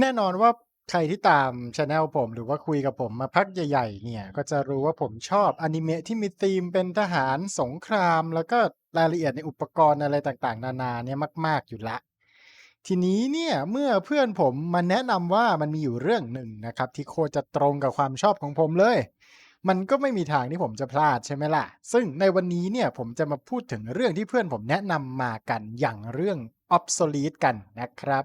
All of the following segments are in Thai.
แน่นอนว่าใครที่ตามช anel ผม หรือว่าคุยกับผมมาพักใหญ่ ๆ เนี่ย ก็จะรู้ว่าผมชอบอนิเมะที่มีธีมเป็นทหารสงคราม แล้วก็รายละเอียดในอุปกรณ์อะไรต่างๆ นานาเนี่ยมาก ๆ อยู่ล้วทีนี้เนี่ยเมื่อเพื่อนผมมาแนะนำว่ามันมีอยู่เรื่องหนึ่งนะครับ ที่โคตรจะตรงกับความชอบของผมเลย มันก็ไม่มีทางที่ผมจะพลาดใช่ไหมล่ะ ซึ่งในวันนี้เนี่ยผมจะมาพูดถึงเรื่องที่เพื่อนผมแนะนำมากันอย่างเรื่อง Obsolete กันนะครับ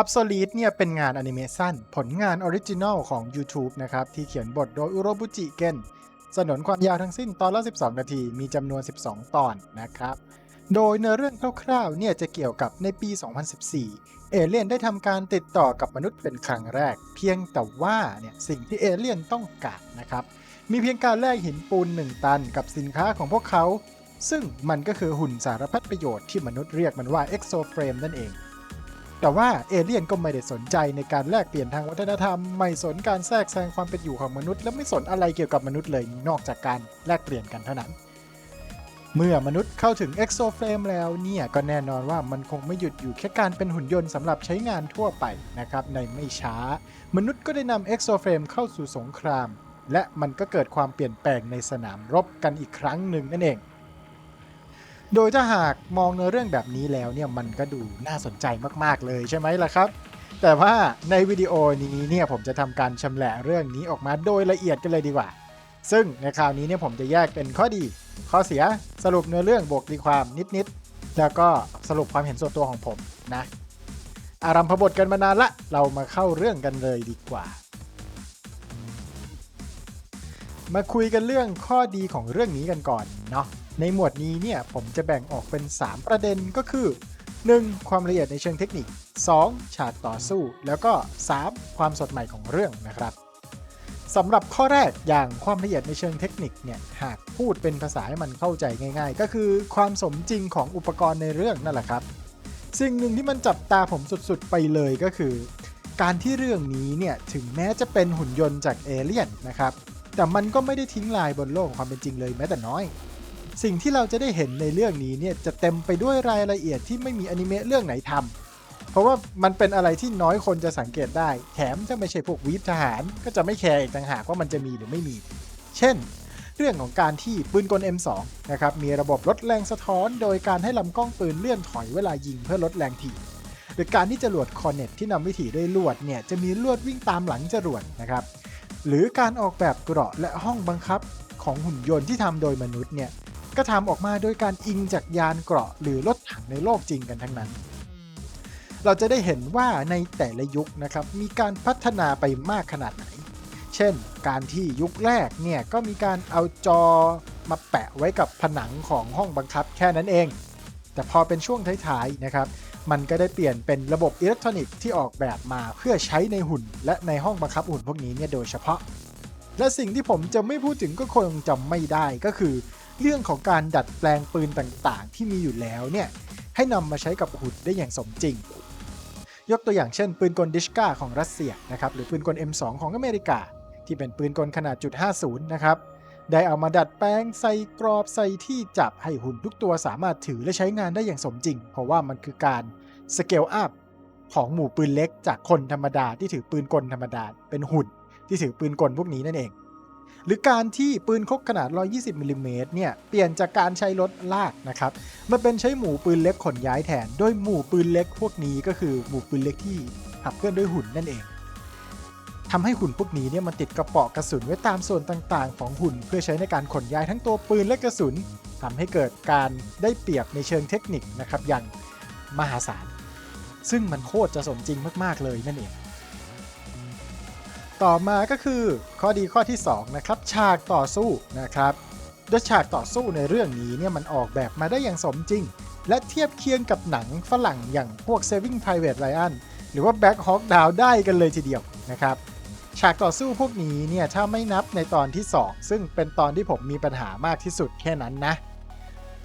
Obsolete เนี่ยเป็นงานอนิเมะสั้นผลงานออริจินอลของ YouTube นะครับ ที่เขียนบทโดยอุโรบุจิเกนสนนความยาวทั้งสิ้นตอนละ 12 นาที มีจำนวน 12 ตอนนะครับ โดยเนื้อเรื่องคร่าวๆ เนี่ยจะเกี่ยวกับในปี 2014 เอเลี่ยนได้ทำการติดต่อกับมนุษย์เป็นครั้งแรก เพียงแต่ว่าเนี่ยสิ่งที่เอเลี่ยนต้องการนะครับ มีเพียงการแลกหินปูน 1 ตันกับสินค้าของพวกเขา ซึ่งมันก็คือหุ่นสารพัดประโยชน์ที่มนุษย์เรียกมันว่า Exoframe นั่นเอง แต่ว่าเอเลี่ยนก็ไม่ได้สนใจในการแลกเปลี่ยนทางวัฒนธรรม ไม่สนการแทรกแซงความเป็นอยู่ของมนุษย์ และไม่สนอะไรเกี่ยวกับมนุษย์เลยนอกจากการแลกเปลี่ยนกันเท่านั้น เมื่อมนุษย์เข้าถึง Exoframe แล้วเนี่ยก็แน่นอนว่ามันคงไม่หยุดอยู่แค่การเป็นหุ่นยนต์สำหรับใช้งานทั่วไปนะครับในไม่ช้า มนุษย์ก็ได้นำ Exoframe เข้าสู่สงคราม และมันก็เกิดความเปลี่ยนแปลงในสนามรบกันอีกครั้งหนึ่งนั่นเอง โดยถ้าหากมองเนื้อเรื่องแบบนี้แล้วเนี่ยมันก็ดูน่าสนใจมากๆเลยใช่ไหมล่ะครับ แต่ว่าในวิดีโอนี้เนี่ยผมจะทำการชำแหละเรื่องนี้ออกมาโดยละเอียดกันเลยดีกว่า ซึ่งในคราวนี้เนี่ยผมจะแยกเป็นข้อดี ข้อเสียสรุปเนื้อเรื่องบวกดีความนิดๆแล้วก็สรุปความเห็นส่วนตัวของผมนะอารัมพบทกันมานานละ เรามาเข้าเรื่องกันเลยดีกว่า มาคุยกันเรื่องข้อดีของเรื่องนี้กันก่อนเนาะ ในหมวดนี้เนี่ยผมจะแบ่งออกเป็น 3 ประเด็นก็คือ 1. ความละเอียดในเชิงเทคนิค 2. ฉากต่อสู้ แล้วก็ 3. ความสดใหม่ของเรื่องนะครับสำหรับข้อแรกอย่างความละเอียดในเชิงเทคนิคเนี่ยหากพูดเป็นภาษาให้มันเข้าใจง่าย ๆ ก็คือความสมจริงของอุปกรณ์ในเรื่องนั่นแหละครับ สิ่งหนึ่งที่มันจับตาผมสุดๆไปเลยก็คือ การที่เรื่องนี้เนี่ยถึงแม้จะเป็นหุ่นยนต์จากเอเลี่ยนนะครับแต่มันก็ไม่ได้ทิ้งลายบนโลกของความเป็นจริงเลยแม้แต่น้อย สิ่งที่เราจะได้เห็นในเรื่องนี้เนี่ยจะเต็มไปด้วยรายละเอียดที่ไม่มีอนิเมะเรื่องไหนทำเพราะว่ามันเป็นอะไรที่น้อยคนจะสังเกตได้ แถมถ้าไม่ใช่พวกวีฟทหาร ก็จะไม่แคร์อีกต่างหากว่ามันจะมีหรือไม่มี เช่น เรื่องของการที่ปืนกล M2 นะครับมีระบบลดแรงสะท้อนโดยการให้ลำกล้องปืนเลื่อนถอยเวลายิงเพื่อลดแรงถีบหรือการที่จรวดคอนเน็ตที่นำวิถีด้วยลวดเนี่ยจะมีลวดวิ่งตามหลังจรวดนะครับหรือการออกแบบเกราะและห้องบังคับของหุ่นยนต์ที่ทำโดยมนุษย์เนี่ย ก็ทำออกมาโดยการอิงจากยานเกราะหรือรถถังในโลกจริงกันทั้งนั้น เราจะได้เห็นว่าในแต่ละยุคนะครับมีการพัฒนาไปมากขนาดไหน เช่น การที่ยุคแรกเนี่ยก็มีการเอาจอมาแปะไว้กับผนังของห้องบังคับแค่นั้นเอง แต่พอเป็นช่วงท้ายๆนะครับ มันก็ได้เปลี่ยนเป็นระบบอิเล็กทรอนิกส์ที่ออกแบบมาเพื่อใช้ในหุ่น และในห้องบังคับหุ่นพวกนี้เนี่ยโดยเฉพาะ และสิ่งที่ผมจะไม่พูดถึงก็คงจำไม่ได้ก็คือ เรื่องของการดัดแปลงปืนต่างๆ ที่มีอยู่แล้วเนี่ยให้นำมาใช้กับหุ่นได้อย่างสมจริง ยกตัวอย่างเช่น ปืนกลดิชกาของรัสเซียนะครับหรือปืนกล M2 ของอเมริกา ที่เป็นปืนกลขนาดจุด50นะครับได้เอามาดัดแปลงใส่กรอบใส่ที่จับให้หุ่นทุกตัวสามารถถือและใช้งานได้อย่างสมจริง เพราะว่ามันคือการสเกลอัพของหมู่ปืนเล็กจากคนธรรมดาที่ถือปืนกลธรรมดาเป็นหุ่นที่ถือปืนกลพวกนี้นั่นเอง หรือการที่ปืนคกขนาด 120มิลลิเมตรเนี่ย เปลี่ยนจากการใช้รถลากนะครับ มาเป็นใช้หมู่ปืนเล็กขนย้ายแทน โดยหมู่ปืนเล็กพวกนี้ก็คือหมู่ปืนเล็กที่ขับเคลื่อนด้วยหุ่นนั่นเองทำให้หุ่นพวกนี้เนี่ยมันติดกระเป๋อกระสุนไว้ตามส่วนต่างๆ ของหุ่น เพื่อใช้ในการขนย้ายทั้งตัวปืนและกระสุนทำให้เกิดการได้เปรียบในเชิงเทคนิคนะครับอย่างมหาศาล ซึ่งมันโคตรจะสมจริงมากๆเลยนั่นเอง ต่อมาก็คือข้อดีข้อที่ 2 นะครับ ฉากต่อสู้นะครับโดยฉากต่อสู้ในเรื่องนี้เนี่ยมันออกแบบมาได้อย่างสมจริง และเทียบเคียงกับหนังฝรั่งอย่างพวก Saving Private Ryan หรือว่า Black Hawk Down ได้กันเลยทีเดียวนะครับฉากต่อสู้พวกนี้เนี่ยถ้าไม่นับในตอนที่ 2 ซึ่งเป็นตอนที่ผมมีปัญหามากที่สุดแค่นั้นนะ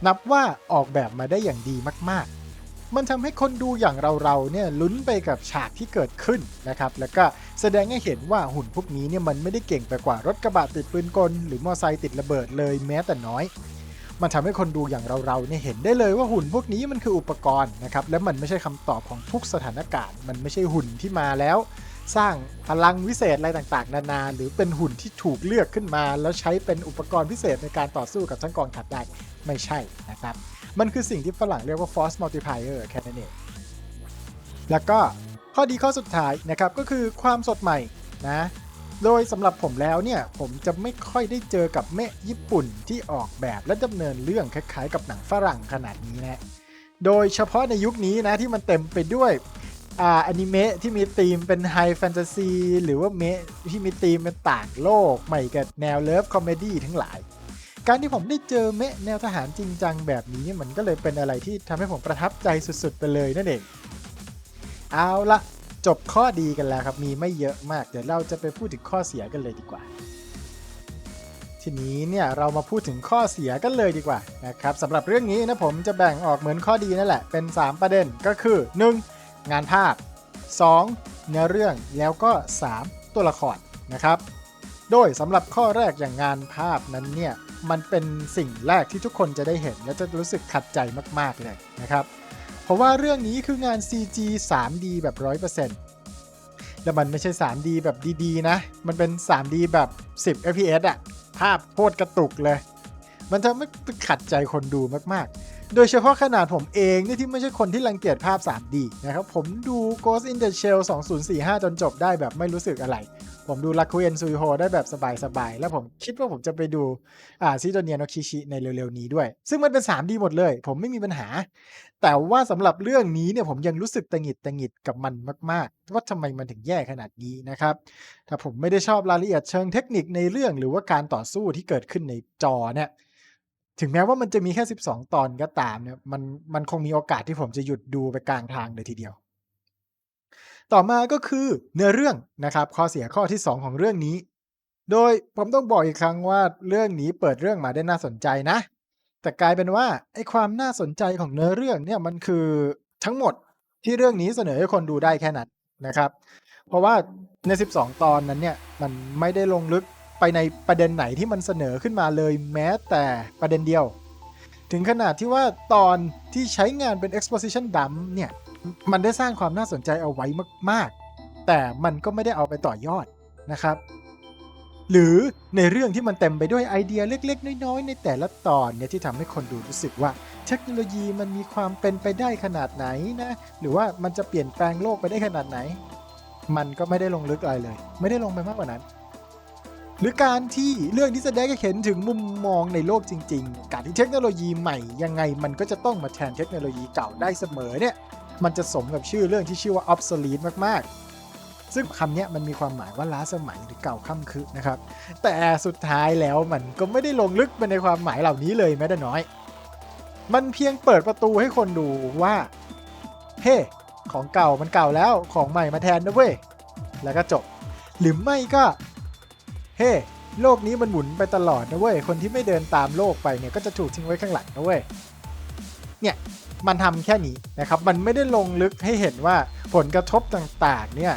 นับว่าออกแบบมาได้อย่างดีมากๆ มันทำให้คนดูอย่างเราๆเนี่ยลุ้นไปกับฉากที่เกิดขึ้นนะครับ แล้วก็ แสดงให้เห็นว่าหุ่นพวกนี้เนี่ยมันไม่ได้เก่งไปกว่ารถกระบะติดปืนกล หรือมอไซค์ติดระเบิดเลยแม้แต่น้อย มันทำให้คนดูอย่างเราๆเนี่ยเห็นได้เลยว่าหุ่นพวกนี้มันคืออุปกรณ์นะครับและมันไม่ใช่คำตอบของทุกสถานการณ์ มันไม่ใช่หุ่นที่มาแล้ว สร้างพลังวิเศษอะไรต่างๆ นานา หรือเป็นหุ่นที่ถูกเลือกขึ้นมา แล้วใช้เป็นอุปกรณ์พิเศษในการต่อสู้กับทั้งกองทัพได้ไม่ใช่นะครับมันคือสิ่งที่ฝรั่งเรียกว่า force multiplier แค่นั้นเองแล้วก็ ข้อดีข้อสุดท้ายนะครับก็คือความสดใหม่นะโดยสำหรับผมแล้วเนี่ย ผมจะไม่ค่อยได้เจอกับแม่ญี่ปุ่นที่ออกแบบและดำเนินเรื่องคล้ายๆ กับหนังฝรั่งขนาดนี้นะ โดยเฉพาะในยุคนี้นะที่มันเต็มไปด้วยอ่าอนิเมะที่มีธีมเป็นไฮแฟนตาซีหรือว่าเมะที่มีธีมเป็นต่างโลก ใหม่กับแนวเลิฟคอมเมดี้ทั้งหลาย การที่ผมได้เจอเมะแนวทหารจริงจังแบบนี้มันก็เลยเป็นอะไรที่ทำให้ผมประทับใจสุดๆไปเลยนั่นเอง เอาละจบข้อดีกันแล้วครับ มีไม่เยอะมาก เดี๋ยวเราจะไปพูดถึงข้อเสียกันเลยดีกว่า ทีนี้เนี่ยเรามาพูดถึงข้อเสียกันเลยดีกว่านะครับสำหรับเรื่องนี้นะผมจะแบ่งออกเหมือนข้อดีนั่นแหละ เป็น 3 ประเด็นก็คือ 1. งานภาพ 2. เนื้อเรื่องแล้วก็ 3. ตัวละครนะครับ โดยสำหรับข้อแรกอย่างงานภาพนั้นเนี่ยมันเป็นสิ่งแรกที่ทุกคนจะได้เห็นและจะรู้สึกขัดใจมาก ๆ เลยนะครับ เพราะว่าเรื่องนี้คืองาน CG 3D แบบ 100%แล้วมันไม่ใช่ 3D แบบดีๆ นะ มันเป็น 3D แบบ 10 fps อะภาพโคตรกระตุกเลย มันทำให้ขัดใจคนดูมากๆ โดยเฉพาะขนาดผมเองนี่ที่ไม่ใช่คนที่รังเกียจภาพ 3D นะครับ ผมดู Ghost in the Shell 2045 จนจบได้แบบไม่รู้สึกอะไร ผมดู r a k u e n Suiho ได้แบบสบายๆ แล้วผมคิดว่าผมจะไปดูอ่าซิโดเนียโนคิชิในเร็วๆ นี้ด้วย ซึ่งมันเป็น 3D หมดเลย ผมไม่มีปัญหา แต่ว่าสำหรับเรื่องนี้เนี่ยผมยังรู้สึกตังหิดตังหิดกับมันมากๆ ว่าทำไมมันถึงแย่ขนาดนี้นะครับ ถ้าผมไม่ได้ชอบรายละเอียดเชิงเทคนิคในเรื่องหรือว่าการต่อสู้ที่เกิดขึ้นในจอเนี่ยถึงแม้ว่ามันจะมีแค่ 12 ตอนก็ตามเนี่ยมันมันคงมีโอกาสที่ผมจะหยุดดูไปกลางทางเลยทีเดียว ต่อมาก็คือเนื้อเรื่องนะครับข้อเสียข้อที่ 2 ของเรื่องนี้ โดยผมต้องบอกอีกครั้งว่าเรื่องนี้เปิดเรื่องมาได้น่าสนใจนะ แต่กลายเป็นว่าไอ้ความน่าสนใจของเนื้อเรื่องเนี่ยมันคือทั้งหมดที่เรื่องนี้เสนอให้คนดูได้แค่นั้นนะครับ เพราะว่าใน 12 ตอนนั้นเนี่ยมันไม่ได้ลงลึกไปในประเด็นไหนที่มันเสนอขึ้นมาเลยแม้แต่ประเด็นเดียว ถึงขนาดที่ว่าตอนที่ใช้งานเป็น exposition dump เนี่ย มันได้สร้างความน่าสนใจเอาไว้มาก ๆ แต่มันก็ไม่ได้เอาไปต่อยอดนะครับ หรือในเรื่องที่มันเต็มไปด้วยไอเดียเล็ก ๆ น้อย ๆ ในแต่ละตอนเนี่ยที่ทำให้คนดูรู้สึกว่า เทคโนโลยีมันมีความเป็นไปได้ขนาดไหนนะ หรือว่ามันจะเปลี่ยนแปลงโลกไปได้ขนาดไหน มันก็ไม่ได้ลงลึกอะไรเลย ไม่ได้ลงไปมากกว่านั้นหรือการที่เรื่องที่แสดงให้เห็นถึงมุมมองในโลกจริง ๆ การที่เทคโนโลยีใหม่ยังไงมันก็จะต้องมาแทนเทคโนโลยีเก่าได้เสมอเนี่ย มันจะสมกับชื่อเรื่องที่ชื่อว่า obsolete มากๆ ซึ่งคำนี้มันมีความหมายว่าล้าสมัยหรือเก่าค่ำคือนะครับ แต่สุดท้ายแล้วมันก็ไม่ได้ลงลึกไปในความหมายเหล่านี้เลยแม้แต่น้อย มันเพียงเปิดประตูให้คนดูว่า เฮ้ของเก่ามันเก่าแล้วของใหม่มาแทนนะเว้ย แล้วก็จบ หรือไม่ก็ เฮ้โลกนี้มันหมุนไปตลอดนะเว้ย คนที่ไม่เดินตามโลกไปเนี่ยก็จะถูกทิ้งไว้ข้างหลังนะเว้ย เนี่ย มันทำแค่นี้นะครับ มันไม่ได้ลงลึกให้เห็นว่าผลกระทบต่างๆเนี่ย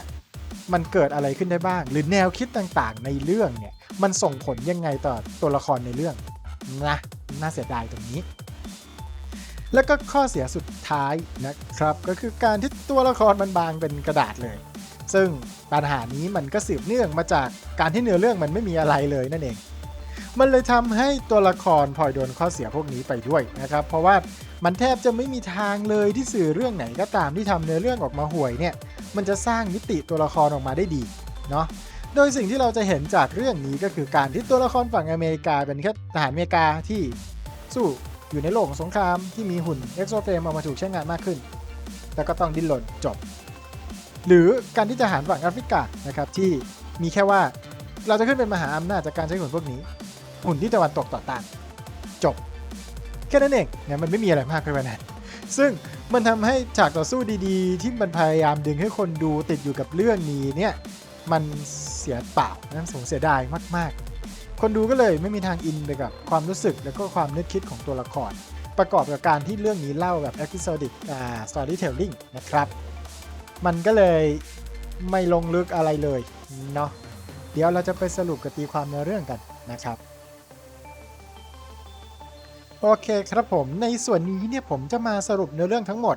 มันเกิดอะไรขึ้นได้บ้าง หรือแนวคิดต่างๆ ในเรื่องเนี่ยมันส่งผลยังไงต่อตัวละครในเรื่องนะน่าเสียดายตรงนี้ แล้วก็ข้อเสียสุดท้ายนะครับ ก็คือการที่ตัวละครมันบางเป็นกระดาษเลย ซึ่งปัญหานี้มันก็สืบเนื่องมาจากการที่เนื้อเรื่องมันไม่มีอะไรเลยนั่นเอง มันเลยทำให้ตัวละครพลอยโดนข้อเสียพวกนี้ไปด้วยนะครับ เพราะว่ามันแทบจะไม่มีทางเลยที่สื่อเรื่องไหนก็ตามที่ทำเนื้อเรื่องออกมาห่วยเนี่ย มันจะสร้างมิติตัวละครออกมาได้ดีเนาะโดยสิ่งที่เราจะเห็นจากเรื่องนี้ก็คือการที่ตัวละครฝั่งอเมริกาเป็นแค่ทหารอเมริกาที่สู้อยู่ในโลกของสงครามที่มีหุ่นเอ็กโซเฟรมเอามาถูกใช้งานมากขึ้นแต่ก็ต้องดิ้นรนจบ หรือการที่ทหารฝั่งแอฟริกานะครับที่มีแค่ว่า เราจะขึ้นเป็นมหาอำนาจจากการใช้หุ่นพวกนี้ หุ่นที่ตะวันตกต่อต้านจบ แค่นั้นเองเนี่ยมันไม่มีอะไรมากไปกว่านั้นซึ่งมันทำให้ฉากต่อสู้ดีๆ ที่มันพยายามดึงให้คนดูติดอยู่กับเรื่องนี้เนี่ยมันเสียเปล่านะสงเสียดายมาก ๆ คนดูก็เลยไม่มีทางอินไปกับความรู้สึกแล้วก็ความนึกคิดของตัวละคร ประกอบกับการที่เรื่องนี้เล่าแบบ episodic อ่า storytelling นะครับ มันก็เลยไม่ลงลึกอะไรเลยเนาะ เดี๋ยวเราจะไปสรุปกับตีความในเรื่องกันนะครับ โอเคครับผมในส่วนนี้เนี่ยผมจะมาสรุปเนื้อเรื่องทั้งหมด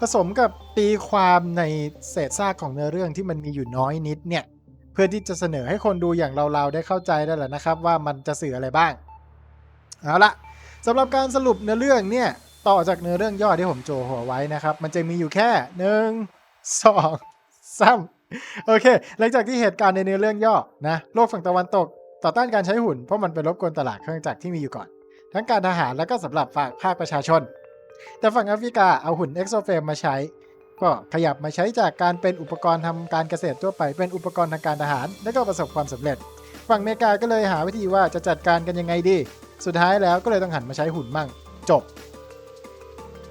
ผสมกับตีความในเศษซากของเนื้อเรื่องที่มันมีอยู่น้อยนิดเนี่ยเพื่อที่จะเสนอให้คนดูอย่างเราๆได้เข้าใจได้แหละนะครับ ว่ามันจะสื่ออะไรบ้างเอาละสำหรับการสรุปเนื้อเรื่องเนี่ยต่อจากเนื้อเรื่องย่อที่ผมโจหัวไว้นะครับ มันจะมีอยู่แค่หนึ่งสองสาม โอเค หลังจากที่เหตุการณ์ในเนื้อเรื่องย่อนะโลกฝั่งตะวันตก ต่อต้านการใช้หุ่นเพราะมันไปรบกวนตลาดเครื่องจักรที่มีอยู่ก่อน ทั้งการทหารและก็สำหรับฝากภาคประชาชน แต่ฝั่งแอฟริกาเอาหุ่นเอ็กโซเฟมมาใช้ ก็ขยับมาใช้จากการเป็นอุปกรณ์ทำการเกษตรทั่วไปเป็นอุปกรณ์ทางการทหาร และก็ประสบความสำเร็จ ฝั่งอเมริกาก็เลยหาวิธีว่าจะจัดการกันยังไงดี สุดท้ายแล้วก็เลยต้องหันมาใช้หุ่นมั่ง จบ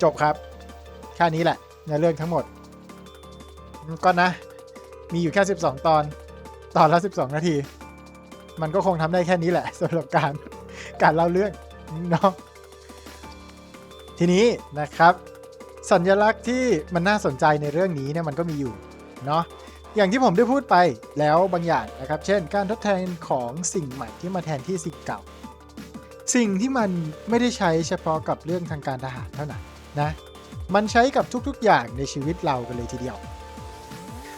จบครับแค่นี้แหละในเรื่องทั้งหมดก็นะ มีอยู่แค่ 12 ตอน ตอนละ 12 นาที มันก็คงทำได้แค่นี้แหละสำหรับการการเล่าเรื่องเนาะทีนี้นะครับ สัญลักษณ์ที่มันน่าสนใจในเรื่องนี้เนี่ยมันก็มีอยู่เนาะอย่างที่ผมได้พูดไปแล้วบางอย่างนะครับ เช่น การทดแทนของสิ่งใหม่ที่มาแทนที่สิ่งเก่า สิ่งที่มันไม่ได้ใช้เฉพาะกับเรื่องทางการทหารเท่านั้นนะ มันใช้กับทุกๆอย่างในชีวิตเรากันเลยทีเดียว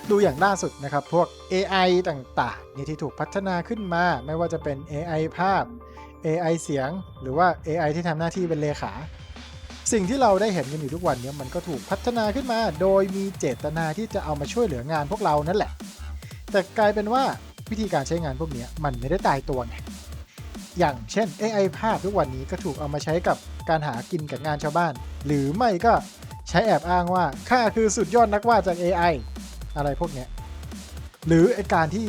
ดูอย่างล่าสุดนะครับ พวก AI ต่างๆนี่ที่ถูกพัฒนาขึ้นมา ไม่ว่าจะเป็น AI ภาพ AI เสียง หรือว่า AI ที่ทำหน้าที่เป็นเลขา สิ่งที่เราได้เห็นกันอยู่ทุกวันนี้มันก็ถูกพัฒนาขึ้นมา โดยมีเจตนาที่จะเอามาช่วยเหลืองานพวกเรานั่นแหละ แต่กลายเป็นว่าวิธีการใช้งานพวกนี้มันไม่ได้ตายตัวไงอย่างเช่น AI ภาพทุกวันนี้ก็ถูกเอามาใช้กับการหากินกับงานชาวบ้าน หรือไม่ก็ใช้แอบอ้างว่าข้าคือสุดยอดนักวาดจาก AI อะไรพวกเนี้ยหรือไอการที่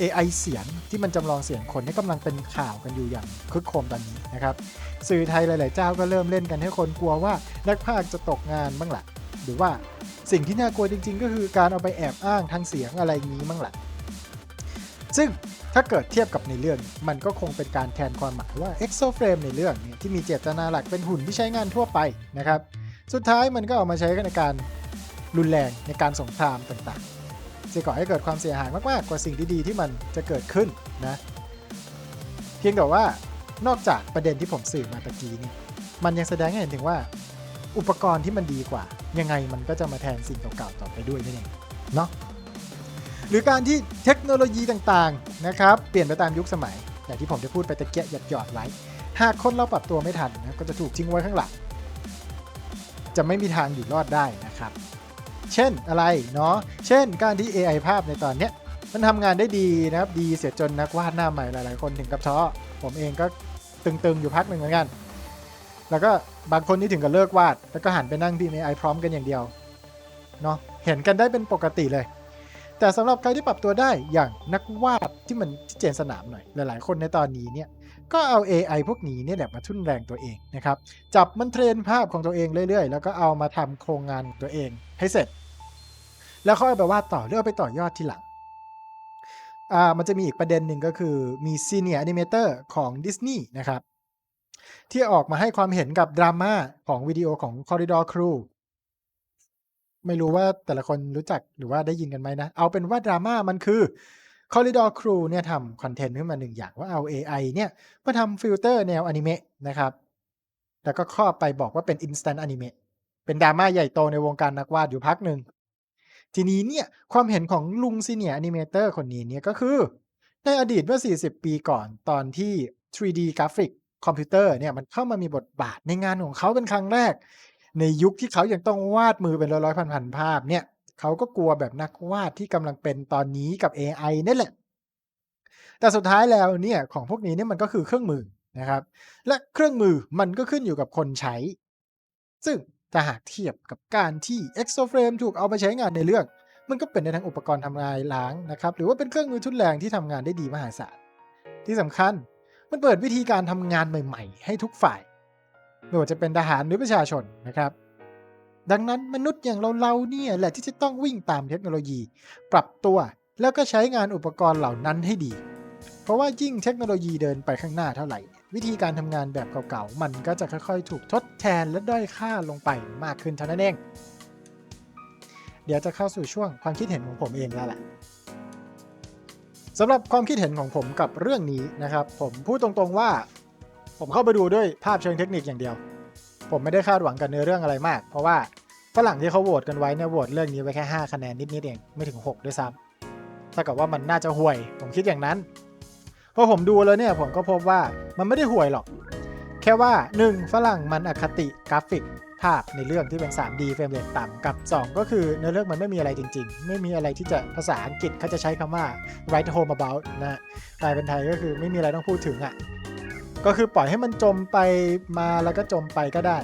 AI เสียงที่มันจำลองเสียงคนนี่กำลังเป็นข่าวกันอยู่อย่างคึกโครมตอนนี้นะครับ สื่อไทยหลาย ๆ เจ้าก็เริ่มเล่นกันให้คนกลัวว่านักพากจะตกงานบ้างละ่ะ หรือว่าสิ่งที่น่ากลัวจริง ๆ ก็คือการเอาไปแอบอ้างทางเสียงอะไรนี้บ้างละ่ะ ซึ่งถ้าเกิดเทียบกับในเรื่องมันก็คงเป็นการแทนความหมายว่า exoframe ในเรื่องเนี่ยที่มีเจตนาหลักเป็นหุ่นที่ใช้งานทั่วไปนะครับ สุดท้ายมันก็เอามาใช้กันในการ รุนแรงในการสงครามต่างๆจะก่อให้เกิดความเสียหายมากๆกว่าสิ่งดีๆที่มันจะเกิดขึ้นนะเพียงแต่ว่านอกจากประเด็นที่ผมสื่อมาตะกี้นี่มันยังแสดงให้เห็นถึงว่า อุปกรณ์ที่มันดีกว่า ยังไงมันก็จะมาแทนสิ่งเก่าๆต่อไปด้วยนั่นเองเนาะหรือการที่เทคโนโลยีต่างๆนะครับเปลี่ยนไปตามยุคสมัยอย่างที่ผมได้พูดไปตะเกียหยอดๆไว้ หากคนเราปรับตัวไม่ทันนะก็จะถูกทิ้งไว้ข้างหลังจะไม่มีทางอยู่รอดได้นะครับ เช่นอะไรเนาะเช่นการที่ AI ภาพในตอนเนี้ยมันทำงานได้ดีนะครับดีเสียจนนักวาดหน้าใหม่หลาย ๆ คนถึงกับท้อผมเองก็ตึง ๆ อยู่พักหนึ่งเหมือนกัน แล้วก็บางคนที่ถึงกับเลิกวาด แล้วก็หันไปนั่งพิมพ์ AI พร้อมกันอย่างเดียวเนาะเห็นกันได้เป็นปกติเลย แต่สำหรับใครที่ปรับตัวได้อย่างนักวาดที่มันที่เจนสนามหน่อย หลาย ๆ คนในตอนนี้เนี่ยก็เอา AI พวกนี้เนี่ยแหละมาทุ่นแรงตัวเองนะครับ จับมันเทรนภาพของตัวเองเรื่อย ๆ แล้วก็เอามาทำโครงงานของตัวเองให้เสร็จ แล้วค่อยไปวาดต่อหรือเอาไปต่อยอดทีหลังอ่ามันจะมีอีกประเด็นหนึ่งก็คือมีซีเนียร์แอนิเมเตอร์ของดิสนีย์นะครับที่ออกมาให้ความเห็นกับดราม่าของวิดีโอของ Corridor Crew ไม่รู้ว่าแต่ละคนรู้จักหรือว่าได้ยินกันไหมนะ เอาเป็นว่าดราม่ามันคือ Corridor Crew เนี่ยทำคอนเทนต์ขึ้นมาหนึ่งอย่างว่าเอา AI เนี่ยมาทำฟิลเตอร์แนวอนิเมะนะครับ แล้วก็ครอบไปบอกว่าเป็น Instant Anime เป็นดราม่าใหญ่โตในวงการนักวาดอยู่พักหนึ่ง ทีนี้เนี่ยความเห็นของลุงซีเนียอนิเมเตอร์คนนี้เนี่ยก็คือ ในอดีตเมื่อ 40 ปีก่อนตอนที่ 3D กราฟิกคอมพิวเตอร์เนี่ยมันเข้ามามีบทบาทในงานของเขาเป็นครั้งแรก ในยุคที่เขายังต้องวาดมือเป็นร้อยๆพันๆภาพเนี่ยเขาก็กลัวแบบนักวาดที่กำลังเป็นตอนนี้กับ AI นั่นแหละ แต่สุดท้ายแล้วเนี่ยของพวกนี้เนี่ยมันก็คือเครื่องมือนะครับ และเครื่องมือมันก็ขึ้นอยู่กับคนใช้ ซึ่งถ้าหากเทียบกับการที่ Exoframe ถูกเอาไปใช้งานในเรื่อง มันก็เป็นในทั้งอุปกรณ์ทำลายล้างนะครับ หรือว่าเป็นเครื่องมือทุนแรงที่ทำงานได้ดีมหาศาล ที่สำคัญมันเปิดวิธีการทำงานใหม่ ๆ ให้ทุกฝ่าย ไม่ว่าจะเป็นทหารหรือประชาชนนะครับ ดังนั้นมนุษย์อย่างเราๆเนี่ยแหละที่จะต้องวิ่งตามเทคโนโลยี ปรับตัวแล้วก็ใช้งานอุปกรณ์เหล่านั้นให้ดี เพราะว่ายิ่งเทคโนโลยีเดินไปข้างหน้าเท่าไหร่ วิธีการทำงานแบบเก่าๆ มันก็จะค่อยๆ ถูกทดแทนและด้อยค่าลงไปมากขึ้นเท่านั้นเอง เดี๋ยวจะเข้าสู่ช่วงความคิดเห็นของผมเองแล้วแหละสำหรับความคิดเห็นของผมกับเรื่องนี้นะครับ ผมพูดตรงๆว่า ผมเข้าไปดูด้วยภาพเชิงเทคนิคอย่างเดียว ผมไม่ได้คาดหวังกับเนื้อเรื่องอะไรมาก เพราะว่าฝรั่งที่เขาโหวตกันไว้เนี่ยโหวตเรื่องนี้ไว้แค่ 5 คะแนนนิดๆเองไม่ถึง 6 ด้วยซ้ำถ้ากับว่ามันน่าจะห่วย ผมคิดอย่างนั้นพอผมดูแล้วเนี่ยผมก็พบว่ามันไม่ได้ห่วยหรอก แค่ว่า 1. ฝรั่งมันอคติกราฟิกภาพในเรื่องที่เป็น 3D เฟรมเรทต่ำกับ 2 ก็คือเนื้อเรื่องมันไม่มีอะไรจริง ๆ ไม่มีอะไรที่จะภาษาอังกฤษเขาจะใช้คำว่า write home about นะแปลเป็นไทยก็คือไม่มีอะไรต้องพูดถึงอะ ก็คือปล่อยให้มันจมไปมาแล้วก็จมไปก็ได้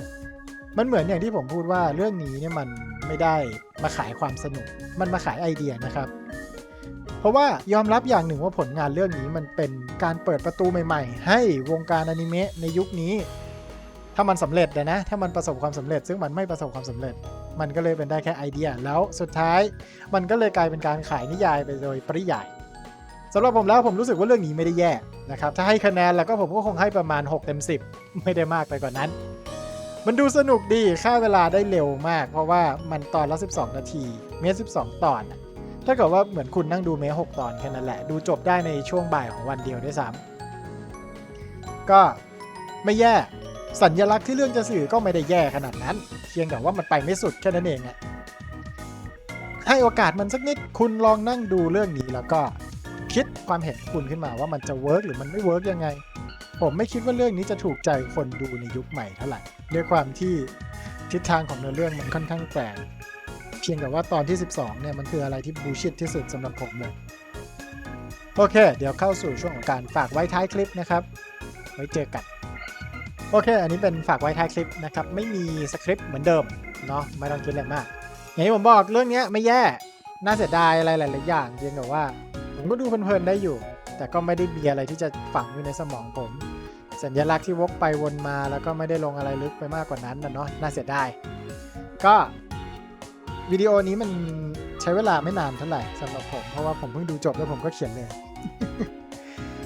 มันเหมือนอย่างที่ผมพูดว่าเรื่องนี้เนี่ยมันไม่ได้มาขายความสนุก มันมาขายไอเดียนะครับ เพราะว่ายอมรับอย่างหนึ่งว่าผลงานเรื่องนี้มันเป็นการเปิดประตูใหม่ ๆ ให้วงการอนิเมะในยุคนี้ ถ้ามันสำเร็จนะนะ ถ้ามันประสบความสำเร็จ ซึ่งมันไม่ประสบความสำเร็จ มันก็เลยเป็นได้แค่ไอเดีย แล้วสุดท้าย มันก็เลยกลายเป็นการขายนิยายไปโดยปริยาย สำหรับผมแล้วผมรู้สึกว่าเรื่องนี้ไม่ได้แย่นะครับ ถ้าให้คะแนนแล้วก็ผมก็คงให้ประมาณ 6 เต็ม 10 ไม่ได้มากไปกว่านนั้น มันดูสนุกดีค่าเวลาได้เร็วมาก เพราะว่ามันตอนละ 12 นาที เมตร12 ตอนอะถ้าเกิดว่าเหมือนคุณนั่งดูเมตร6ตอนแค่นั้นแหละ ดูจบได้ในช่วงบ่ายของวันเดียวด้วยซ้ำก็ไม่แย่ สัญลักษณ์ที่เรื่องจะสื่อก็ไม่ได้แย่ขนาดนั้น เพียงแต่ว่ามันไปไม่สุดแค่นั้นเองอะให้โอกาสมันสักนิดคุณลองนั่งดูเรื่องนี้แล้วก็ คิดความเห็นคุณขึ้นมาว่ามันจะเวิร์กหรือมันไม่เวิร์กยังไง ผมไม่คิดว่าเรื่องนี้จะถูกใจคนดูในยุคใหม่เท่าไหร่ด้วยความที่ทิศทางของเนื้อเรื่องมันค่อนข้างแปลกเพียงแต่ว่าตอนที่ 12 เนี่ยมันคืออะไรที่บูชิดที่สุดสำหรับผมเลยโอเค เดี๋ยวเข้าสู่ช่วงของการฝากไว้ท้ายคลิปนะครับ ไว้เจอกัน โอเค อันนี้เป็นฝากไว้ท้ายคลิปนะครับ ไม่มีสคริปต์เหมือนเดิมเนาะไม่ต้องคิดอะไรมาก อย่างที่ผมบอกเรื่องนี้ไม่แย่ น่าเสียดายอะไรหลาย ๆ อย่างเพียงแต่ว่า ผมก็ดูเพลินๆได้อยู่ แต่ก็ไม่ได้มีอะไรที่จะฝังอยู่ในสมองผม สัญลักษณ์ที่วกไปวนมาแล้วก็ไม่ได้ลงอะไรลึกไปมากกว่านั้นนะเนาะน่าเสียดายก็วิดีโอนี้มันใช้เวลาไม่นานเท่าไหร่สำหรับผม เพราะว่าผมเพิ่งดูจบแล้วผมก็เขียนเลย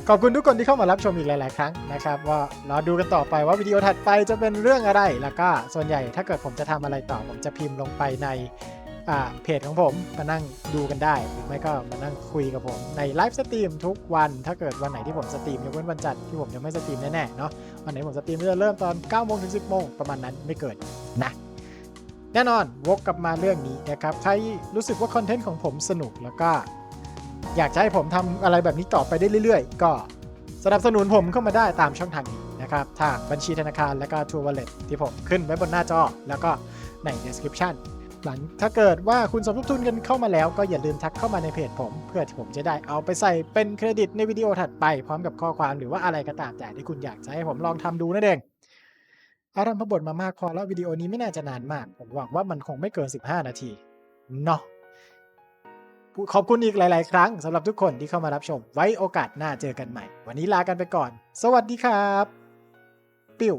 ขอบคุณทุกคนที่เข้ามารับชมอีกหลาย ๆ ครั้งนะครับว่ารอดูกันต่อไปว่าวิดีโอถัดไปจะเป็นเรื่องอะไร แล้วก็ส่วนใหญ่ถ้าเกิดผมจะทำอะไรต่อ ผมจะพิมพ์ลงไปใน เพจของผมมานั่งดูกันได้ หรือไม่ก็มานั่งคุยกับผมในไลฟ์สตรีมทุกวัน ถ้าเกิดวันไหนที่ผมสตรีมยกเว้นวันจันทร์ที่ผมยังไม่สตรีมแน่ๆเนาะวันไหนผมสตรีมก็จะเริ่มตอน9โมงถึง10โมงประมาณนั้นไม่เกินนะแน่นอนวกกลับมาเรื่องนี้นะครับใครรู้สึกว่าคอนเทนต์ของผมสนุกแล้วก็ อยากจะให้ผมทำอะไรแบบนี้ต่อไปได้เรื่อย ๆ ก็สนับสนุนผมเข้ามาได้ตามช่องทางนี้นะครับทางบัญชีธนาคารและก็ทัวร์วอลเล็ตที่ผมขึ้นไว้บนหน้าจอ แล้วก็ใน description หลังถ้าเกิดว่าคุณสมทบทุนกันเข้ามาแล้วก็อย่าลืมทักเข้ามาในเพจผมเพื่อที่ผมจะได้เอาไปใส่เป็นเครดิตในวิดีโอถัดไปพร้อมกับข้อความหรือว่าอะไรก็ตามแต่ที่คุณอยากจะให้ผมลองทำดูนั่นเองอารัมพบทมามากพอแล้ววิดีโอนี้ไม่น่าจะนานมาก ผมหวังว่ามันคงไม่เกิน 15 นาทีเนาะขอบคุณอีกหลาย ๆ ครั้งสำหรับทุกคนที่เข้ามารับชม ไว้โอกาสหน้าเจอกันใหม่ วันนี้ลากันไปก่อน สวัสดีครับ ปิ้ว